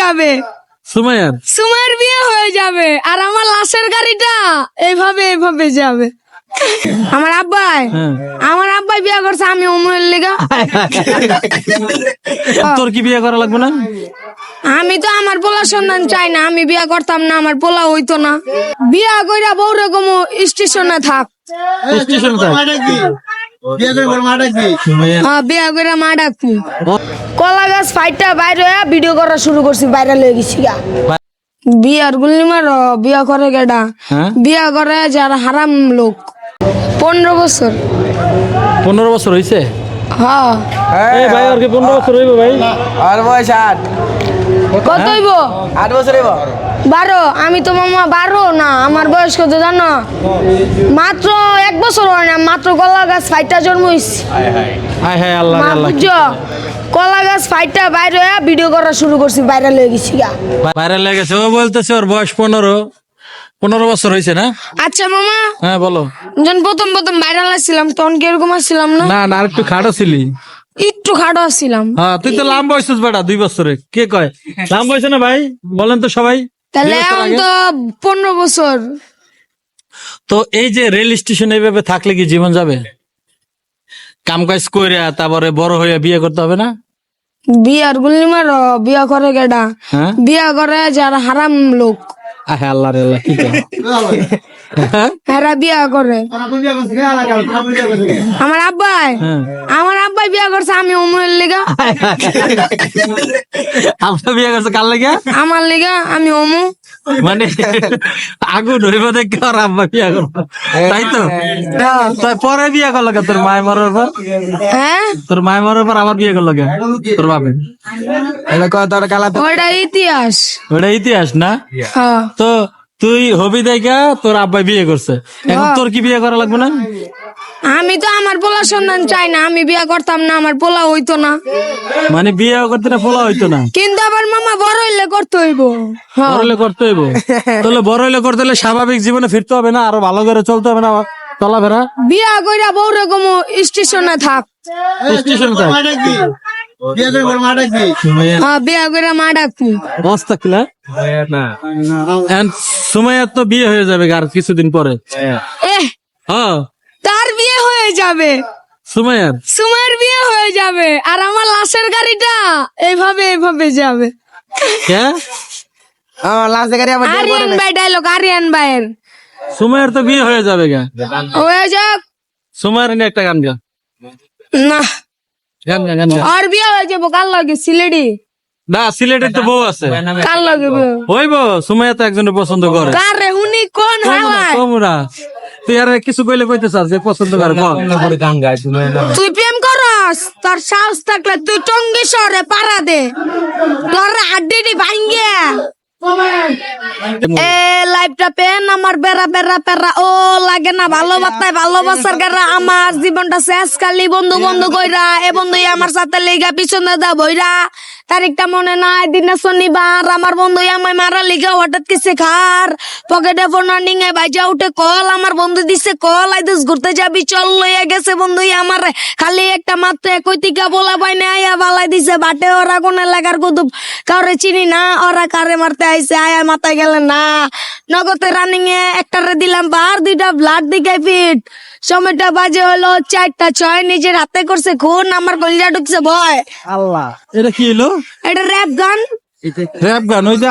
যাবে। সুমাইয়ার সুমাইয়ের বিয়ে হয়ে যাবে। আর আমার লাশের গাড়িটা এইভাবে এইভাবে যাবে। আমার আব্বাই হ্যাঁ। আমার আব্বাই বিয়ে করছে আমি উমরের লেগা। তোর কি বিয়ে করা লাগবে না? আমি তো আমার পোলা সন্ধান চাই না আমি বিয়ে করতাম না আমার পোলা হইতো না। বিয়া কইরা বউ রকম স্টেশনে থাক। স্টেশন থাক। বিয়া কইরা মা ডাকবো? কলা গাছ ফাইটটা বাইরে হয়ে ভিডিও করা শুরু করছি গেছি গা। বিয়ার গুলি মার বিয়া করে গেডা। হ্যাঁ? বিয়া করে যারা হারাম লোক। পনেরো বছর। পনেরো বছর হয়েছে হ্যাঁ। এই ভাই আর কি পনেরো বছর হইবে ভাই? আর বয়স আট। কত হইব? আট বছর হইব। বারো। আমি তো মামা বারো না আমার বয়স কত জানো? মাত্র এক হয় মাত্র কলা গাছ ফাইটটা জন্ম হইছি। হায় হায়। আল্লাহ আল্লাহ কলা গাছ ফাইটটা বাইরে হয়ে ভিডিও করা শুরু করছি বাইরে লয়ে গেছি গা। বাইরে লেগেছে ও বলতেছে ওর বয়স পনেরো। পনেরো বছর হয়েছে না? আচ্ছা মামা। হ্যাঁ বলো। যখন প্রথম প্রথম ভাইরাল আসছিলাম তখন কীরকম আসছিলাম না? না না একটু খাটো ছিলি। একটু খাটো আসছিলাম। হ্যাঁ তুই তো লাম বয়সিস বেটা দুই বছরে। কে কয়? লাম বয়সে না ভাই? বলেন তো সবাই। তাহলে এখন তো পনেরো বছর। তো এই যে রেল স্টেশন এইভাবে থাকলে কি জীবন যাবে? কাম কাজ করে তারপরে বড় হয়ে বিয়ে করতে হবে না? বিয়ার গুলি মার বিয়া করে গেডা হ্যাঁ? বিয়া করে যারা হারাম লোক। আহে আল্লাহ রে আল্লাহ কি কয়? হ্যাঁ? এরা বিয়া করে। আমার আব্বাই? হ্যাঁ। আমার আব্বাই বিয়া করছে আমি লেগা। আমরা বিয়ে করছে কার লাগে? আমার লেগা আমি অমু। মানে আগুন হইব দেখে আর আব্বা বিয়া করব? তাই তো? তাই পরে বিয়া করল কে তোর মায় মরার পর। হ্যাঁ? তোর মায় মরার পর আবার বিয়ে করল কে তোর বাপে এটা কত কালা ওইটা ইতিহাস। ওটা ইতিহাস না? হ্যাঁ। তো তুই হবি দেখা তোর আব্বাই বিয়ে করছে। এখন তোর কি বিয়ে করা লাগবে না? আমি তো আমার পোলা সন্ধান চাই না আমি বিয়া করতাম না আমার পোলা হইতো না। মানে বিয়ে করতে না ফোলা হইতো না? কিন্তু আবার মামা বড় হইলে করতে হইব। হ্যাঁ। বড় হলে করতে হইব। তাহলে বড় হলে করতে হলে স্বাভাবিক জীবনে ফিরতে হবে না আরও ভালো করে চলতে হবে না চলাফেরা? বিয়া কইরা বউ রকম স্টেশনে থাক। স্টেশন থাক। হ্যাঁ বিয়া মা ডাকবো সুমাইয়ার তো বিয়ে হয়ে যাবে আর কিছুদিন পরে। এ হ্যাঁ। তার বিয়ে হয়ে যাবে। সুমাইয়ার? সুমাইয়ের বিয়ে হয়ে যাবে। আর আমার লাশের গাড়িটা এইভাবে এইভাবে যাবে। হ্যাঁ গাড়ি আবার আরিয়ান ভাই ডায়লগ আরিয়ান ভাইয়ের। সুমাইয়ার তো বিয়ে হয়ে যাবে গা। হয়ে যাক। সুমাইয়ার একটা গান গা না। গান গা আর বিয়ে হয়ে যাব কার লাগে? সিলেটি। না সিলেটের তো বউ আছে। কার লাগে? হইব সুমাইয়া তো একজনের পছন্দ করে। কার রে উনি কোন হাওয়ায়? তুই আর কিছু কইলে কইতে চাস যে পছন্দ করে কর গান গায় তুই প্রেম করস? তোর সাহস থাকলে তুই টঙ্গি শহরে পাড়া দে। তোর হাড্ডি ভাঙ্গে। এ লাইফটা পেন আমার বেড়া বেড়া পেরা ও লাগে না ভালোবাসায় ভালোবাসার গেরা আমার জীবনটা শেষ কালি বন্ধু বন্ধু কইরা। এ বন্ধু আমার সাথে লেগা পিছনে দা বইরা। তারিখটা মনে নাই, দিনে শনিবার। আমার বন্ধু আমায় মারা লিগা হঠাৎ কিসে খার? পকেটে ফোন নিঙে বাইজা উঠে কল আমার বন্ধু দিছে কল আইদিস ঘুরতে যাবি, চল লইয়া গেছে বন্ধু আমার। খালি একটা মাত্র একই টিকা বলা পাই না আয়া বালাই দিছে বাটে, ওরা কোন এলাকার কুতুব? কাউরে চিনি না, ওরা কারে মারতে আইছে, আয়া মাথায় গেলে না। নগদে রানিং এ একটারে দিলাম, বার দুইটা ব্লাড দিকে ফিট সময়টা বাজে হলো চারটা ছয়, নিজের হাতে করছে, খুন, আমার কলিজা ঢুকছে, ভয়। আল্লাহ, এটা কি হলো এটা র্যাপ গান। র‍্যাপ গান ওই যে